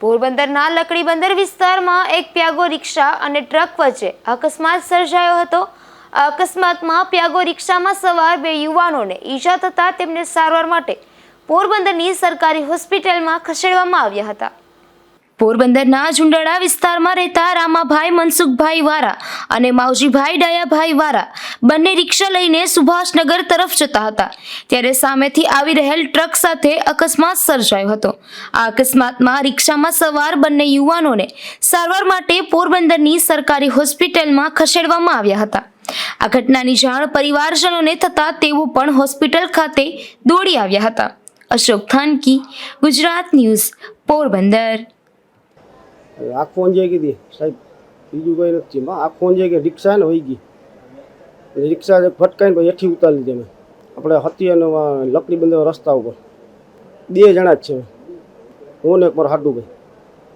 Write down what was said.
પોરબંદરના લકડી બંદર વિસ્તારમાં એક પ્યાગો રિક્ષા અને ટ્રક વચ્ચે અકસ્માત સર્જાયો હતો. અકસ્માતમાં પ્યાગો રિક્ષામાં સવાર બે યુવાનોને ઈજા થતાં તેમને સારવાર માટે પોરબંદરની સરકારી હોસ્પિટલમાં ખસેડવામાં આવ્યા હતા. પોરબંદરના ઝુંડડા વિસ્તારમાં રહેતા રામાભાઈ મનસુખભાઈ વારા અને માવજીભાઈ ડાયાભાઈ વારા બંને રિક્ષા લઈને સુભાષનગર તરફ જતા હતા. ત્યારે સામેથી આવી રહેલ ટ્રક સાથે અકસ્માત સર્જાયો હતો. આ અકસ્માતમાં રિક્ષામાં સવાર બંને યુવાનોને સારવાર માટે પોરબંદરની સરકારી હોસ્પિટલમાં ખસેડવામાં આવ્યા હતા. આ ઘટનાની જાણ પરિવારજનોને થતાં તેઓ પણ હોસ્પિટલ ખાતે દોડી આવ્યા હતા. અશોક થાનકી, ગુજરાત ન્યૂઝ, પોરબંદર. આખો અંજાઈ ગઈ હતી સાહેબ, બીજું કંઈ નથી. માં આખું અંજાઈ ગઈ રિક્ષા ને વહી ગઈ. રિક્ષા ફટકાઈને પછી હેઠી ઉતારી લીધી અમે. આપણે હતી અને લકડી બંધ રસ્તા ઉપર. બે જણા જ છે. હું ને એક મારો હાડુભાઈ.